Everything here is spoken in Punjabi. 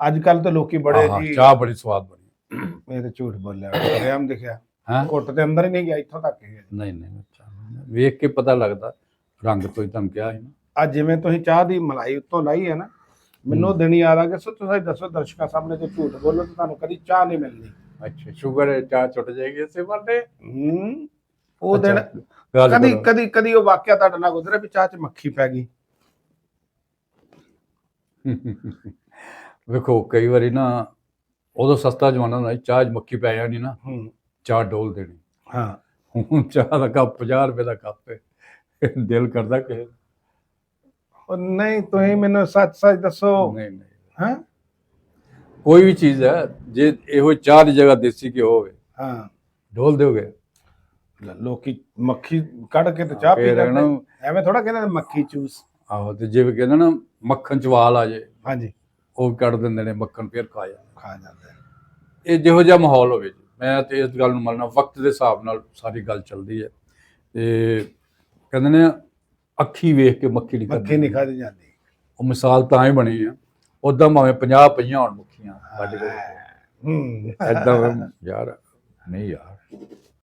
ਅੱਜ ਕੱਲ ਤਾਂ ਲੋਕੀ ਬੜੇ ਹਾਂ, ਜੀ ਚਾਹ ਬੜੀ ਸਵਾਦ ਬਣੀ ਇਹ ਤੇ ਝੂਠ ਬੋਲਿਆ ਰਿਆਮ ਦਿਖਿਆ। ਹਾਂ? ਘੁੱਟ ਦੇ ਅੰਦਰ ਹੀ ਨਹੀਂ ਗਿਆ ਇੱਥੋਂ ਤੱਕ ਹੀ ਹੈ। ਨਹੀਂ ਨਹੀਂ ਮੈਂ ਚਾਹ ਨਹੀਂ- ਵੇਖ ਕੇ ਪਤਾ ਲੱਗਦਾ ਰੰਗ ਤੋਂ ਹੀ ਤੁਹਾਨੂੰ ਕਿਹਾ ਸੀ ਨਾ। ਅੱਜ ਜਿਵੇਂ ਤੁਸੀਂ ਚਾਹ ਦੀ ਮਲਾਈ ਉੱਤੋਂ ਲਾਈ ਹੈ ਨਾ ਮੈਨੂੰ ਦਿਨ ਯਾਦ ਆ ਗਿਆ ਸੋ ਤੁਸੀਂ ਦੱਸੋ ਦਰਸ਼ਕਾਂ ਸਾਹਮਣੇ ਤੇ ਝੂਠ ਬੋਲੋ ਤਾਂ ਤੁਹਾਨੂੰ ਕਦੀ ਚਾਹ ਨਹੀਂ ਮਿਲਣੀ। ਅੱਛਾ ਸ਼ੂਗਰ ਚਾਹ ਛੁੱਟ ਜਾਏਗੀ ਇਸੇ ਹੂੰ ਉਹ ਦਿਨ ਕਦੀ। ਕਦੀ ਕਦੀ ਉਹ ਵਾਕਿਆ ਤੁਹਾਡੇ ਨਾਲ ਗੁਜ਼ਰਿਆ ਵੀ ਚਾਹ 'ਚ ਮੱਖੀ ਪੈ ਗਈ। ਵੇਖੋ ਕਈ ਵਾਰੀ ਨਾ ਉਦੋਂ ਸਸਤਾ ਜਮਾਨਾ ਹੁੰਦਾ ਸੀ, ਚਾਹ 'ਚ ਮੱਖੀ ਪੈ ਜਾਣੀ ਨਾ ਹੂੰ। ਚਾਹ ਡੋਲ ਦੇਣੀ। ਹਾਂ। ਹੁਣ ਚਾਹ ਦਾ ਕੱਪ 50 ਰੁਪਏ ਦਾ ਕੱਪ ਹੈ ਦਿਲ ਕਰਦਾ ਕਿ ਉਹ ਨਹੀਂ ਤੁਸੀਂ ਮੈਨੂੰ ਸੱਚ ਸੱਚ ਦੱਸੋ। ਨਹੀਂ ਨਹੀਂ। ਹਾਂ? ਕੋਈ ਵੀ ਚੀਜ਼ ਹੈ ਜੇ ਇਹੋ ਚਾਹ ਦੀ ਜਗ੍ਹਾ ਦੇਸੀ ਘਿਓ ਹੋਵੇ ਹਾਂ। ਡੋਲ ਦਿਓਗੇ? ਲ- ਲੋਕੀ ਮੱਖੀ ਕੱਢ ਕੇ ਤੇ ਚਾਹ ਪੀ ਫਿਰ ਇਹਨੂੰ- ਐਵੇਂ ਥੋੜਾ ਕਹਿੰਦੇ ਨੇ ਮੱਖੀ ਚੂਸ। ਆਹੋ ਤੇ ਜਿਵੇਂ ਕਹਿੰਦੇ ਨਾ ਮੱਖਣ ਚਵਾਲ ਆ ਜੇ। ਹਾਂਜੀ। ਉਹ ਕੱਢ ਦਿੰਦੇ ਨੇ ਮੱਖਣ ਫਿਰ ਖਾ ਜਾਂਦੇ ਖਾ ਜਾਂਦੇ ਇਹ ਜਿਹੋ ਜਿਹਾ ਮਾਹੌਲ ਹੋਵੇ ਜੀ। ਮੈਂ ਤੇ ਇਸ ਗੱਲ ਨੂੰ ਮੰਨਣਾ ਵਕਤ ਦੇ ਹਿਸਾਬ ਨਾਲ ਸਾਰੀ ਗੱਲ ਚੱਲਦੀ ਹੈ। ਤੇ ਕਹਿੰਦੇ ਨੇ ਅੱਖੀ ਵੇਖ ਕੇ ਮੱਖੀ ਨਹੀਂ ਮੱਖੀ ਨਹੀਂ ਖਾਦੀ ਜਾਂਦੀ। ਉਹ ਮਿਸਾਲ ਤਾਂ ਹੀ ਬਣੀ ਆ। ਉਦਾਂ ਭਾਵੇਂ 50 ਪਈਆਂ ਹੋਣ ਮੱਖੀਆਂ ਸਾਡੇ ਕੋਲ ਹੂੰ। ਐਦਾਂ ਯਾਰ ਨਹੀਂ ਯਾਰ।